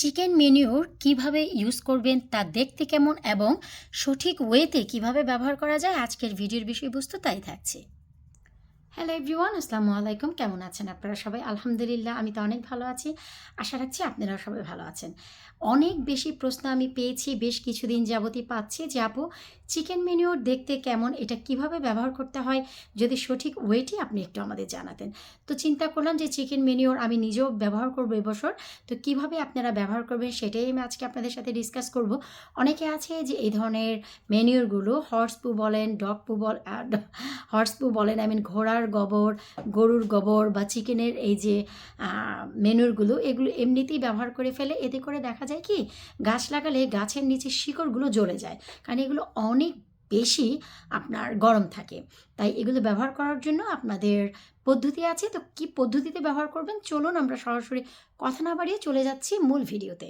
Chicken মেনিউর কীভাবে use করবেন তা দেখতে কেমন এবং সঠিক ওয়েতে কীভাবে ব্যবহার করা যায় আজকের ভিডিওর বিষয়বস্তু তাই থাকছে। হ্যালো এভরিওয়ান আসসালামু আলাইকুম কেমন আছেন আপনারা সবাই? আলহামদুলিল্লাহ, আমি তো অনেক ভালো আছি। আশা রাখছি আপনারা সবাই ভালো আছেন। অনেক বেশি প্রশ্ন আমি পেয়েছি, বেশ কিছুদিন যাবতই পাচ্ছি যে, আপু, চিকেন মেনিউর দেখতে কেমন? এটা কীভাবে ব্যবহার করতে হয়? যদি সঠিক ওয়েটি আপনি একটু আমাদের জানাতেন। তো চিন্তা করলাম যে, চিকেন মেনিউর আমি নিজেও ব্যবহার করব এবছর তো কীভাবে আপনারা ব্যবহার করবেন সেটাই আমি আজকে আপনাদের সাথে ডিসকাস করব। অনেকে আছে যে, এই ধরনের মেনিউরগুলো হর্স পু বলেন ডগ পু বল হর্স পু বলেন আই মিন ঘোড়ার গোবর, গরুর গোবর বা চিকেনের এই যে মেনুরগুলো, এগুলো এমনিতেই ব্যবহার করে ফেলে। এতে করে দেখা যায় কি, গাছ লাগালে গাছের নিচে শিকড়গুলো জ্বলে যায়। কারণ এগুলো অনেক বেশি আপনার গরম থাকে। তাই এগুলো ব্যবহার করার জন্য আপনাদের পদ্ধতি আছে। তো কি পদ্ধতিতে ব্যবহার করবেন? চলুন আমরা সরাসরি কথা না বাড়িয়ে চলে যাচ্ছি মূল ভিডিওতে।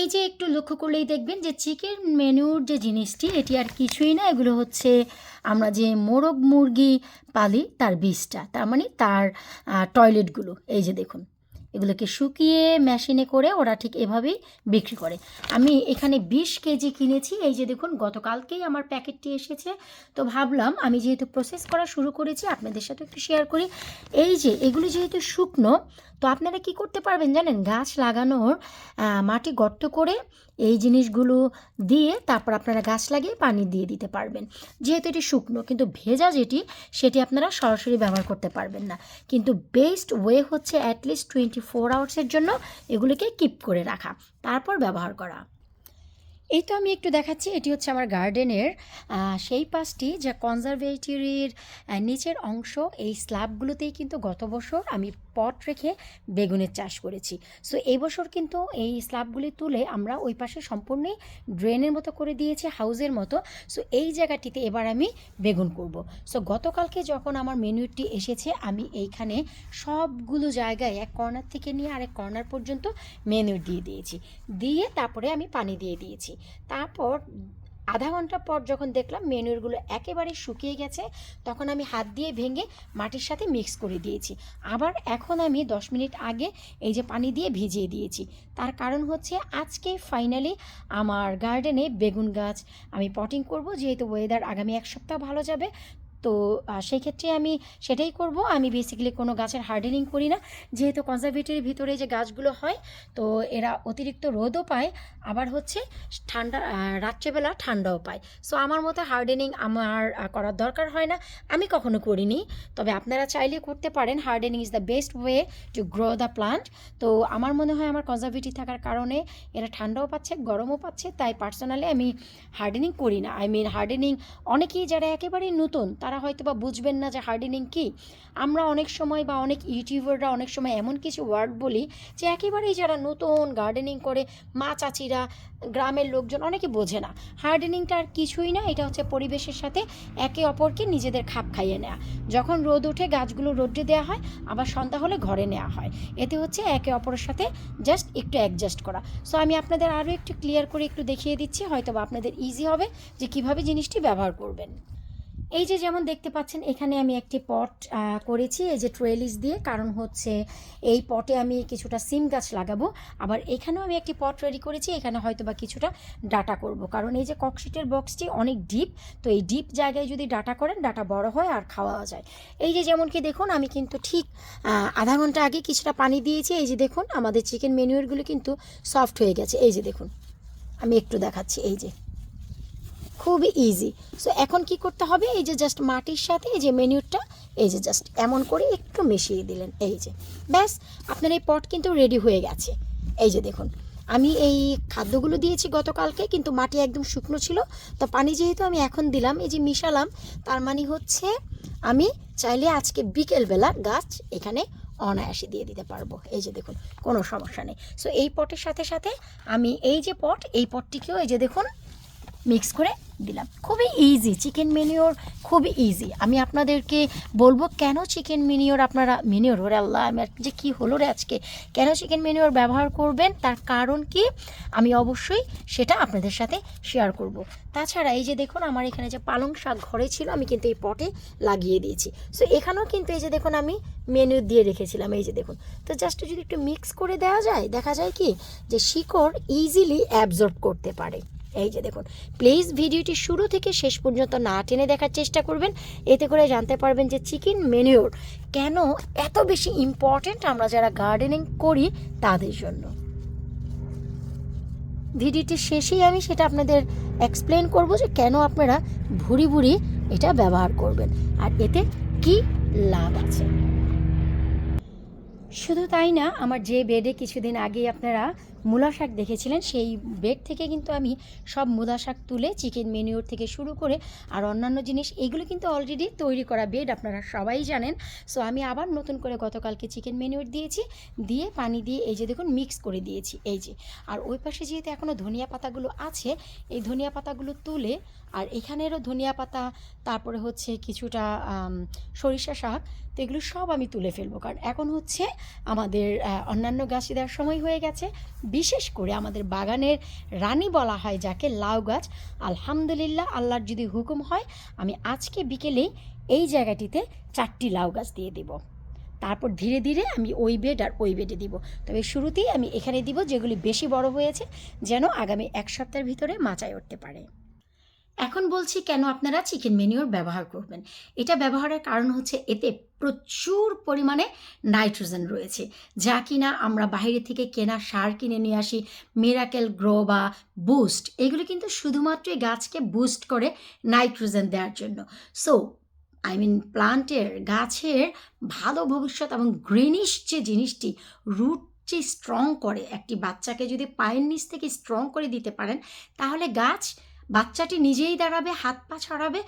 এই যে একটু লক্ষ্য করলেই দেখবেন যে চিকেন মেনুর যে জিনিসটি, এটি আর কিছুই না, এগুলো হচ্ছে আমরা যে মোরগ মুরগি পালি, তার বিষটা তার মানে তার টয়লেটগুলো এই যে দেখুন। এগুলোকে শুকিয়ে মেশিনে করে ওরা ঠিক এভাবেই বিক্রি করে। আমি এখানে বিশ কেজি কিনেছি, এই যে দেখুন গতকালকেই আমার প্যাকেটটি এসেছে। তো ভাবলাম আমি যেহেতু প্রসেস করা শুরু করেছি, আপনাদের সাথে একটু শেয়ার করি। এই যে এগুলো যেহেতু শুকনো, তো আপনারা কি করতে পারবেন জানেন? গাছ লাগানোর মাটি গর্ত করে এই জিনিসগুলো দিয়ে তারপর আপনারা গাছ লাগিয়ে পানি দিয়ে দিতে পারবেন। যেহেতু এটি শুকনো, কিন্তু ভেজা যেটি, সেটি আপনারা সরাসরি ব্যবহার করতে পারবেন না। কিন্তু বেস্ট ওয়ে হচ্ছে অ্যাটলিস্ট টোয়েন্টি ফোর আওয়ার্সের জন্য এগুলিকে কিপ করে রাখা, তারপর ব্যবহার করা। এই তো আমি একটু দেখাচ্ছি, এটি হচ্ছে আমার গার্ডেনের সেই পাশটি যা কনজারভেটরির নিচের অংশ, এই স্ল্যাবগুলোতেই কিন্তু গত বছর আমি পট রেখে বেগুনের চাষ করেছি। সো এই বছর কিন্তু এই স্ল্যাবগুলি তুলে আমরা ওই পাশে সম্পূর্ণই ড্রেনের মতো করে দিয়েছি হাউজের মতো। সো এই জায়গাটিতে এবার আমি বেগুন করব। সো গতকালকে যখন আমার মেনুটি এসেছে, আমি এইখানে সবগুলো জায়গায় এক কর্নার থেকে নিয়ে আরেক কর্নার পর্যন্ত মেনু দিয়ে দিয়েছি। দিয়ে তারপরে আমি পানি দিয়ে দিয়েছি। তারপর আধা ঘণ্টা পর যখন দেখলাম মেনুরগুলো একেবারে শুকিয়ে গেছে, তখন আমি হাত দিয়ে ভেঙে মাটির সাথে মিক্স করে দিয়েছি। আবার এখন আমি দশ মিনিট আগে এই যে পানি দিয়ে ভিজিয়ে দিয়েছি। তার কারণ হচ্ছে আজকে ফাইনালি আমার গার্ডেনে বেগুন গাছ আমি পটিং করব, যেহেতু ওয়েদার আগামী এক সপ্তাহ ভালো যাবে তো সেই ক্ষেত্রে আমি সেটাই করব। আমি বেসিক্যালি কোনো গাছের হার্ডেনিং করি না। যেহেতু কনজারভেটরির ভিতরে যে গাছগুলো হয়, তো এরা অতিরিক্ত রোদও পায়, আবার হচ্ছে ঠান্ডা রাত্রেবেলা ঠান্ডাও পায়। সো আমার মতো হার্ডেনিং আমার করার দরকার হয় না। আমি কখনো করিনি। তবে আপনারা চাইলে করতে পারেন। Hardening is the best way to grow the plant তো, আমার মনে হয় আমার কনজারভেটিভ থাকার কারণে এরা ঠান্ডাও পাচ্ছে, গরমও পাচ্ছে। তাই পার্সোনালি আমি হার্ডেনিং করি না। আই মিন হার্ডেনিং অনেকেই যারা একেবারেই নতুন, তারা তারা হয়তো বা বুঝবেন না যে হার্ডেনিং কী। আমরা অনেক সময় বা অনেক ইউটিউবাররা অনেক সময় এমন কিছু ওয়ার্ড বলি যে একেবারেই যারা নতুন গার্ডেনিং করে, মা চাচিরা, গ্রামের লোকজন অনেকে বোঝে না। হার্ডেনিংটা আর কিছুই না, এটা হচ্ছে পরিবেশের সাথে একে অপরকে নিজেদের খাপ খাইয়ে নেওয়া যখন রোদ উঠে গাছগুলো রোদ্রে দেওয়া হয়, আবার সন্ধ্যা হলে ঘরে নেওয়া হয়। এতে হচ্ছে একে অপরের সাথে জাস্ট একটু অ্যাডজাস্ট করা। সো আমি আপনাদের আরও একটু ক্লিয়ার করে একটু দেখিয়ে দিচ্ছি হয়তো আপনাদের ইজি হবে যে কীভাবে জিনিসটি ব্যবহার করবেন। এই যে যেমন দেখতে পাচ্ছেন, এখানে আমি একটি পট করেছি। এই যে ট্রেলিস দিয়ে, কারণ হচ্ছে এই পটে আমি কিছুটা সিম গাছ লাগাবো। আবার এখানেও আমি একটি পট রেডি করেছি, এখানে হয়তো বা কিছুটা ডাটা করব। কারণ এই যে ককশিটের বক্সটি অনেক ডিপ, তো এই ডিপ জায়গায় যদি ডাটা করেন, ডাটা বড় হয় আর খাওয়া যায়। এই যে যেমন কি দেখুন, আমি কিন্তু ঠিক আধা ঘণ্টা আগে কিছুটা পানি দিয়েছি। এই যে দেখুন, আমাদের চিকেন মেনুয়ারগুলো কিন্তু সফট হয়ে গেছে। এই যে দেখুন, আমি একটু দেখাচ্ছি। এই যে খুবই ইজি সো এখন কি করতে হবে? এই যে জাস্ট মাটির সাথে এই যে মেনিউরটা এই যে জাস্ট এমন করে একটু মিশিয়ে দিলেন। এই যে, ব্যাস, আপনার এই পট কিন্তু রেডি হয়ে গেছে। এই যে দেখুন, আমি এই খাদ্যগুলো দিয়েছি গতকালকে, কিন্তু মাটি একদম শুকনো ছিল। তো পানি যেহেতু আমি এখন দিলাম, এই যে মিশালাম, তার মানে হচ্ছে আমি চাইলে আজকে বিকেলবেলা গাছ এখানে অনায়াসে দিয়ে দিতে পারব। এই যে দেখুন, কোনো সমস্যা নেই। সো এই পটের সাথে সাথে আমি এই যে পট এই পটটিকেও এই যে দেখুন মিক্স করে দিলাম। খুবই ইজি চিকেন মেনিওর খুবই ইজি আমি আপনাদেরকে বলব, কেন চিকেন মেনিওর আপনারা মেনিওর ওরে আল্লাহ আমার যে কী হলো রে আজকে? কেন চিকেন মেনিওর ব্যবহার করবেন? তার কারণ কি? আমি অবশ্যই সেটা আপনাদের সাথে শেয়ার করব। তাছাড়া এই যে দেখুন, আমার এখানে যে পালং শাক ঘরে ছিল, আমি কিন্তু এই পটে লাগিয়ে দিয়েছি। সো এখানেও কিন্তু এই যে দেখুন, আমি মেনু দিয়ে রেখেছিলাম, এই যে দেখুন। তো জাস্ট যদি একটু মিক্স করে দেওয়া যায়, দেখা যায় কি? যে শিকড় ইজিলি অ্যাবজর্ব করতে পারে। এই যে দেখুন প্লিজ ভিডিওটি শুরু থেকে শেষ পর্যন্ত না টেনে দেখার চেষ্টা করবেন। এতে করে জানতে পারবেন যে চিকেন মেনিওর কেন এত বেশি ইম্পর্ট্যান্ট আমরা যারা গার্ডেনিং করি তাদের জন্য। ভিডিওটির শেষেই আমি সেটা আপনাদের এক্সপ্লেন করব যে কেন আপনারা ভুরি ভুরি এটা ব্যবহার করবেন আর এতে কি লাভ আছে। শুধু তাই না, আমার যে বেডে কিছুদিন আগে আপনারা মূলা শাক দেখেছিলেন, সেই বেড থেকে কিন্তু আমি সব মূলা শাক তুলে চিকেন মেনিওর থেকে শুরু করে আর অন্যান্য জিনিস, এগুলো কিন্তু অলরেডি তৈরি করা বেড আপনারা সবাই জানেন। সো আমি আবার নতুন করে গতকালকে চিকেন মেনিওর দিয়েছি, দিয়ে পানি দিয়ে এই যে দেখুন মিক্স করে দিয়েছি, এই যে। আর ওই পাশে যেহেতু এখনও ধনিয়া পাতাগুলো আছে, এই ধনিয়া পাতাগুলো তুলে আর এখানেরও ধনিয়া পাতা, তারপরে হচ্ছে কিছুটা সরিষা শাক, তো এগুলো সব আমি তুলে ফেলব। কারণ এখন হচ্ছে আমাদের অন্যান্য গাছ দেওয়ার সময় হয়ে গেছে বিশেষ করে আমাদের বাগানের রানী বলা হয়, যাকে লাউ গাছ। আলহামদুলিল্লাহ, আল্লাহর যদি হুকুম হয়, আমি আজকে বিকেলেই এই জায়গাটিতে চারটি লাউ গাছ দিয়ে দেব। তারপর ধীরে ধীরে আমি ওই বেড আর ওই বেডে দিব। তবে শুরুতেই আমি এখানে দিব যেগুলি বেশি বড় হয়েছে, যেন আগামী এক সপ্তাহের ভিতরে মাচায় উঠতে পারে। এখন বলছি কেন আপনারা চিকেন মেনিওর ব্যবহার করবেন? এটা ব্যবহারের কারণ হচ্ছে এতে প্রচুর পরিমাণে নাইট্রোজেন রয়েছে, যা কিনা আমরা বাইরে থেকে কেনা সার কিনে নিয়ে আসি, মিরাকেল গ্রো বা বুস্ট, এগুলো কিন্তু শুধুমাত্র গাছকে বুস্ট করে নাইট্রোজেন দেওয়ার জন্য। সো আই মিন প্লান্টের গাছের ভালো ভবিষ্যৎ এবং গ্রিনিশ যে জিনিসটি রুট যে স্ট্রং করে, একটি বাচ্চাকে যদি পায়ের নিচ থেকে স্ট্রং করে দিতে পারেন, তাহলে গাছ বাচ্চাটি নিজেই দাঁড়াবে, হাত পা ছড়াবে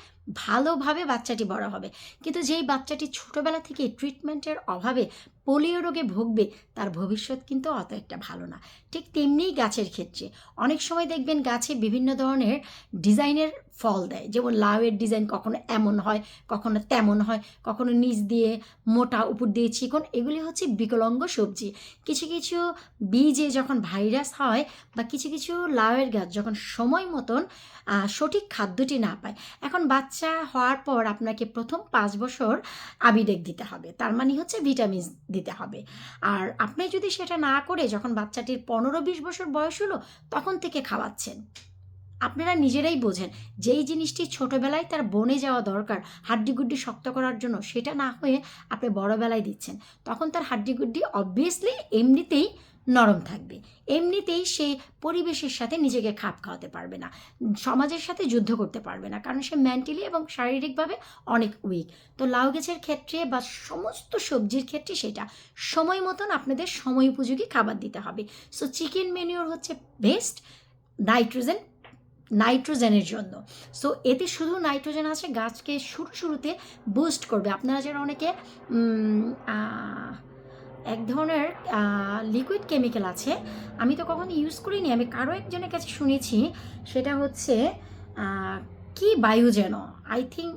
ভালোভাবে বাচ্চাটি বড় হবে। কিন্তু যেই বাচ্চাটি ছোটোবেলা থেকে ট্রিটমেন্টের অভাবে পোলিও রোগে ভুগবে, তার ভবিষ্যৎ কিন্তু অত একটা ভালো না। ঠিক তেমনিই গাছের ক্ষেত্রে। অনেক সময় দেখবেন গাছে বিভিন্ন ধরনের ডিজাইনের ফল দেয়। যেমন লাউয়ের ডিজাইন কখনো এমন হয়, কখনো তেমন হয়, কখনো নিচ দিয়ে, মোটা উপর দিয়ে চিকন। এগুলি হচ্ছে বিকলাঙ্গ সবজি। কিছু কিছু বীজে যখন ভাইরাস হয় বা কিছু কিছু লাউয়ের গাছ যখন সময় মতন সঠিক খাদ্যটি না পায়, এখন বাচ্চা হওয়ার পর আপনাকে প্রথম পাঁচ বছর আবিডেক দিতে হবে। তার মানে হচ্ছে ভিটামিন দিতে হবে। আর আপনি যদি সেটা না করে যখন বাচ্চাটির পনেরো বিশ বছর বয়স হলো, তখন থেকে খাওয়াচ্ছেন। আপনারা নিজেরাই বোঝেন, যেই জিনিসটি ছোটোবেলায় তার বনে যাওয়া দরকার, হাড্ডিগুড্ডি শক্ত করার জন্য সেটা না হয়ে আপনি বড়বেলায় দিচ্ছেন, তখন তার হাড্ডিগুড্ডি অবভিয়াসলি এমনিতেই নরম থাকবে। এমনিতেই সে পরিবেশের সাথে নিজেকে খাপ খাওয়াতে পারবে না, সমাজের সাথে যুদ্ধ করতে পারবে না, কারণ সে মেন্টালি এবং শারীরিকভাবে অনেক উইক তো লাউ গাছের ক্ষেত্রে বা সমস্ত সবজির ক্ষেত্রে সেটা সময় মতন আপনাদের সময় উপযোগী খাবার দিতে হবে। সো চিকেন মেনিওর হচ্ছে বেস্ট নাইট্রোজেন নাইট্রোজেনের জন্য। সো এতে শুধু নাইট্রোজেন আছে, গাছকে শুরু শুরুতে বুস্ট করবে। আপনারা যারা অনেকে এক ধরনের লিকুইড কেমিক্যাল আছে। আমি তো কখনো ইউজ করিনি, আমি কারও একজনের কাছে শুনেছি, সেটা হচ্ছে কি বায়ু যেন? I think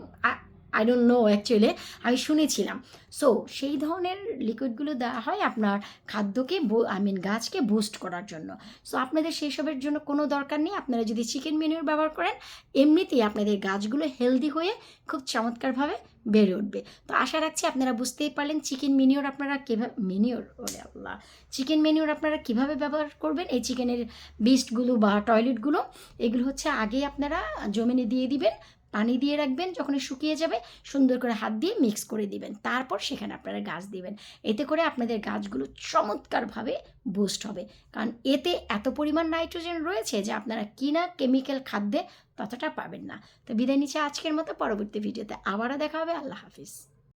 I don't know actually আমি শুনেছিলাম। সো সেই ধরনের লিকুইডগুলো দেওয়া হয় আপনার খাদ্যকে আই মিন গাছকে বুস্ট করার জন্য। সো আপনাদের সেই সবের জন্য কোনো দরকার নেই। আপনারা যদি চিকেন মেনিউর ব্যবহার করেন, এমনিতেই আপনাদের গাছগুলো হেলদি হয়ে খুব চমৎকারভাবে বেড়ে উঠবে। তো আশা রাখছি আপনারা বুঝতেই পারলেন চিকেন মেনিওর আপনারা কীভাবে মেনিওর ওরে আল্লাহ চিকেন মেনিওর আপনারা কীভাবে ব্যবহার করবেন? এই চিকেনের বিস্টগুলো বা টয়লেটগুলো এগুলো হচ্ছে আগে আপনারা জমিনে দিয়ে দিবেন পানি দিয়ে রাখবেন যখন শুকিয়ে যাবে, সুন্দর করে হাত দিয়ে মিক্স করে দিবেন। তারপর সেখানে আপনারা গাছ দিবেন। এতে করে আপনাদের গাছগুলো চমৎকারভাবে বুস্ট হবে। কারণ এতে এত পরিমাণ নাইট্রোজেন রয়েছে যে আপনারা কিনা কেমিক্যাল খাদ্যে ততটা পাবেন না। তো বিদায় নিচ্ছে আজকের মতো। পরবর্তী ভিডিওতে আবারও দেখা হবে। আল্লাহ হাফিজ।